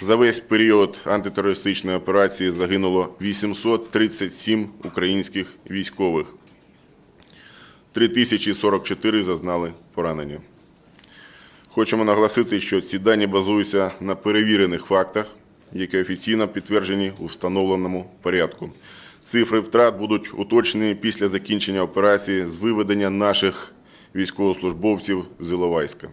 За весь період антитерористичної операції загинуло 837 українських військових. 3044 зазнали поранення. Хочемо наголосити, що ці дані базуються на перевірених фактах, які офіційно підтверджені у встановленому порядку. Цифри втрат будуть уточнені після закінчення операції з виведення наших військовослужбовців з Іловайська.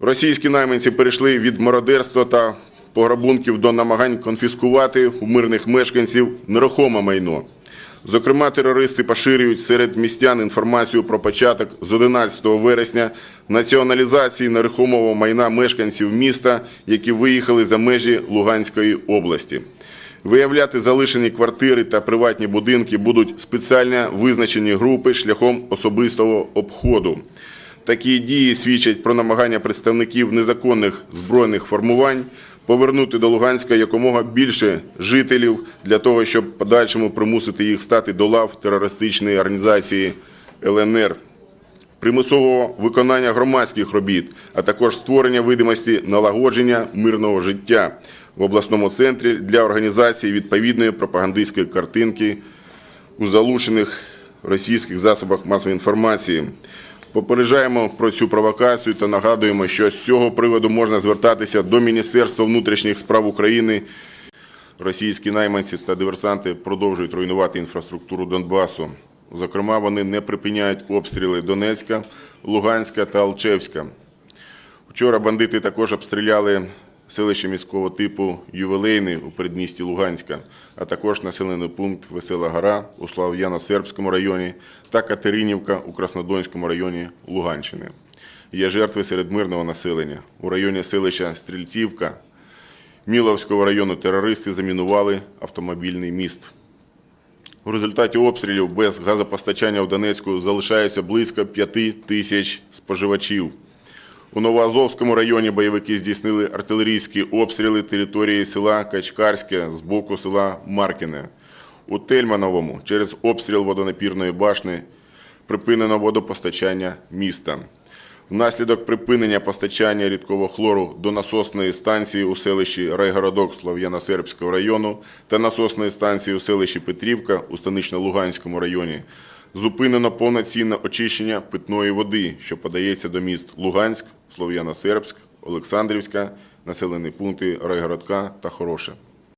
Російські найманці перейшли від мародерства та пограбунків до намагань конфіскувати у мирних мешканців нерухоме майно. Зокрема, терористи поширюють серед містян інформацію про початок з 11 вересня націоналізації нерухомого майна мешканців міста, які виїхали за межі Луганської області. Виявляти залишені квартири та приватні будинки будуть спеціально визначені групи шляхом особистого обходу. Такі дії свідчать про намагання представників незаконних збройних формувань повернути до Луганська якомога більше жителів для того, щоб подальшому примусити їх стати до лав терористичної організації ЛНР примусового виконання громадських робіт, а також створення видимості налагодження мирного життя в обласному центрі для організації відповідної пропагандистської картинки у залучених російських засобах масової інформації. Попереджаємо про цю провокацію та нагадуємо, що з цього приводу можна звертатися до Міністерства внутрішніх справ України. Російські найманці та диверсанти продовжують руйнувати інфраструктуру Донбасу. Зокрема, вони не припиняють обстріли Донецька, Луганська та Алчевська. Вчора бандити також обстріляли селище міського типу Ювелейне у передмісті Луганська, а також населений пункт Весела Гора у Слав'яно-Сербському районі та Катеринівка у Краснодонському районі Луганщини. Є жертви серед мирного населення. У районі селища Стрільцівка Міловського району терористи замінували автомобільний міст. У результаті обстрілів без газопостачання в Донецьку залишається близько 5 тисяч споживачів. У Новоазовському районі бойовики здійснили артилерійські обстріли території села Качкарське з боку села Маркіне. У Тельмановому через обстріл водонапірної башни припинено водопостачання міста. Внаслідок припинення постачання рідкого хлору до насосної станції у селищі Райгородок Слов'яно-Сербського району та насосної станції у селищі Петрівка у Станично-Луганському районі зупинено повноцінне очищення питної води, що подається до міст Луганськ, Слов'яно-Сербськ, Олександрівська, населені пункти Райгородка та Хороше.